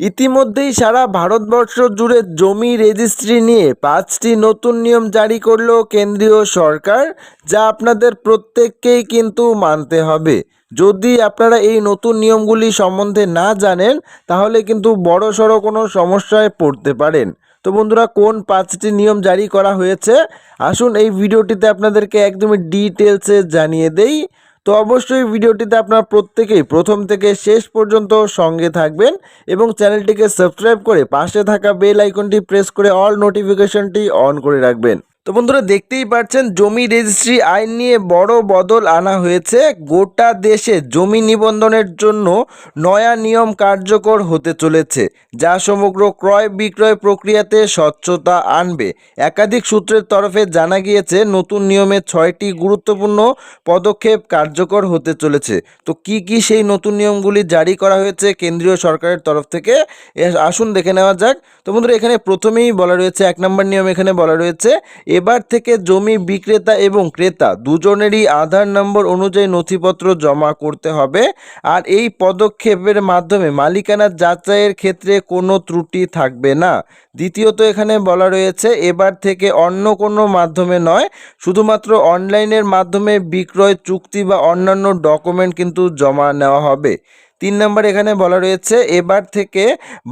ইতিমধ্যেই সারা ভারতবর্ষ জুড়ে জমি রেজিস্ট্রি নিয়ে পাঁচটি নতুন নিয়ম জারি করল কেন্দ্রীয় সরকার, যা আপনাদের প্রত্যেককেই কিন্তু মানতে হবে। যদি আপনারা এই নতুন নিয়মগুলি সম্বন্ধে না জানেন, তাহলে কিন্তু বড় সড়ো কোনো সমস্যায় পড়তে পারেন। তো বন্ধুরা, কোন পাঁচটি নিয়ম জারি করা হয়েছে? আসুন এই ভিডিওটিতে আপনাদেরকে একদমই ডিটেলসে জানিয়ে দেই। তো অবশ্যই ভিডিওটিতে আপনারা প্রত্যেকেই প্রথম থেকে শেষ পর্যন্ত সঙ্গে থাকবেন এবং চ্যানেলটিকে সাবস্ক্রাইব করে পাশে থাকা বেল আইকনটি প্রেস করে অল নোটিফিকেশনটি অন করে রাখবেন। তো বন্ধুরা দেখতেই পাচ্ছেন, জমি রেজিস্ট্রি আইন নিয়ে বড় বদল আনা হয়েছে। গোটা দেশে জমি নিবন্ধনের জন্য নয়া নিয়ম কার্যকর হতে চলেছে, যা সমগ্র ক্রয় বিক্রয় প্রক্রিয়াতে স্বচ্ছতা আনবে। একাধিক সূত্রের তরফে জানা গিয়েছে, নতুন নিয়মে ছয়টি গুরুত্বপূর্ণ পদক্ষেপ কার্যকর হতে চলেছে। তো কি কি সেই নতুন নিয়মগুলি জারি করা হয়েছে কেন্দ্রীয় সরকারের তরফ থেকে? আসুন দেখে নেওয়া যাক। তো বন্ধুরা এখানে প্রথমেই বলা রয়েছে, এক নম্বর নিয়ম এখানে বলা রয়েছে এবার থেকে জমি বিক্রেতা এবং ক্রেতা দুজনেরই আধার নম্বর অনুযায়ী নথিপত্র জমা করতে হবে। আর এই পদক্ষেপের মাধ্যমে মালিকানা যাচাইয়ের ক্ষেত্রে কোনো ত্রুটি থাকবে না। দ্বিতীয়ত এখানে বলা রয়েছে, এবার থেকে অন্য কোনো মাধ্যমে নয়, শুধুমাত্র অনলাইনের মাধ্যমে বিক্রয় চুক্তি বা অন্যান্য ডকুমেন্ট কিন্তু জমা নেওয়া হবে। তিন নম্বর এখানে বলা রয়েছে, এবার থেকে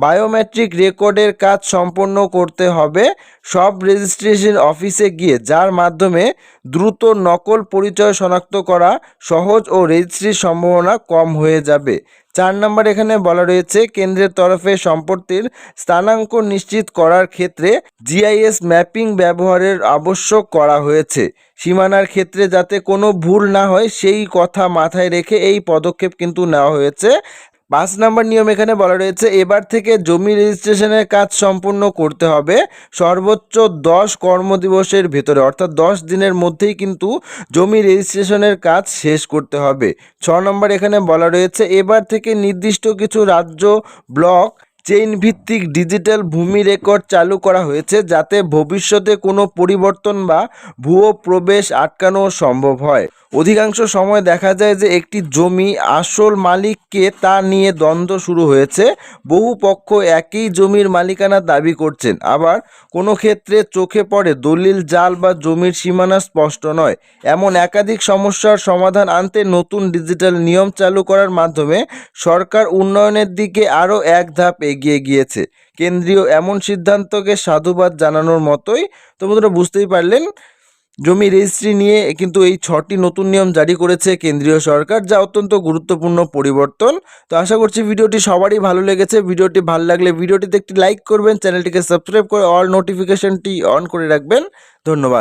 বায়োমেট্রিক রেকর্ডের কাজ সম্পন্ন করতে হবে। সব রেজিস্ট্রেশন অফিসে গিয়ে, যার মাধ্যমে দ্রুত নকল পরিচয় শনাক্ত করা সহজ ও রেজিস্ট্রির সম্ভাবনা কম হয়ে যাবে। চার নম্বর এখানে বলা রয়েছে, কেন্দ্রের তরফে সম্পত্তির স্থানাঙ্ক নিশ্চিত করার ক্ষেত্রে জিআইএস ম্যাপিং ব্যবহারের আবশ্যক করা হয়েছে। সীমানার ক্ষেত্রে যাতে কোনো ভুল না হয়, সেই কথা মাথায় রেখে এই পদক্ষেপ কিন্তু নেওয়া হয়েছে। পাঁচ নম্বর নিয়ম এখানে বলা রয়েছে, এবার থেকে জমি রেজিস্ট্রেশনের কাজ সম্পূর্ণ করতে হবে সর্বোচ্চ দশ কর্মদিবসের ভেতরে, অর্থাৎ দশ দিনের মধ্যেই কিন্তু জমি রেজিস্ট্রেশনের কাজ শেষ করতে হবে। ছ নম্বর এখানে বলা রয়েছে, এবার থেকে নির্দিষ্ট কিছু রাজ্য ব্লক চেইন ভিত্তিক ডিজিটাল ভূমি রেকর্ড চালু করা হয়েছে যাতে ভবিষ্যতে কোনো পরিবর্তন বা ভুয়ো প্রবেশ আটকানো সম্ভব হয়। অধিকাংশ সময় দেখা যায় যে একটি জমি আসল মালিককে তা নিয়ে দ্বন্দ্ব শুরু হয়েছে। বহু পক্ষ একই জমির মালিকানা দাবি করছেন। আবার কোনো ক্ষেত্রে চোখে পড়ে দলিল, জাল বা জমির সীমানা স্পষ্ট নয়। এমন একাধিক সমস্যার সমাধান আনতে নতুন ডিজিটাল নিয়ম চালু করার মাধ্যমে সরকার উন্নয়নের দিকে আরও এক ধাপ এগিয়ে গিয়েছে। কেন্দ্রীয় এমন সিদ্ধান্তকে সাধুবাদ জানানোর মতোই। তো বন্ধুরা, বুঝতেই পারলেন জমি রেজিস্ট্রি নিয়ে কিন্তু এই ছটি নতুন নিয়ম জারি করেছে কেন্দ্রীয় সরকার, যা অত্যন্ত গুরুত্বপূর্ণ পরিবর্তন। তো আশা করছি ভিডিওটি সবারই ভালো লেগেছে। ভিডিওটি ভালো লাগলে ভিডিওটিতে একটি লাইক করবেন, চ্যানেলটিকে সাবস্ক্রাইব করে অল নোটিফিকেশনটি অন করে রাখবেন। ধন্যবাদ।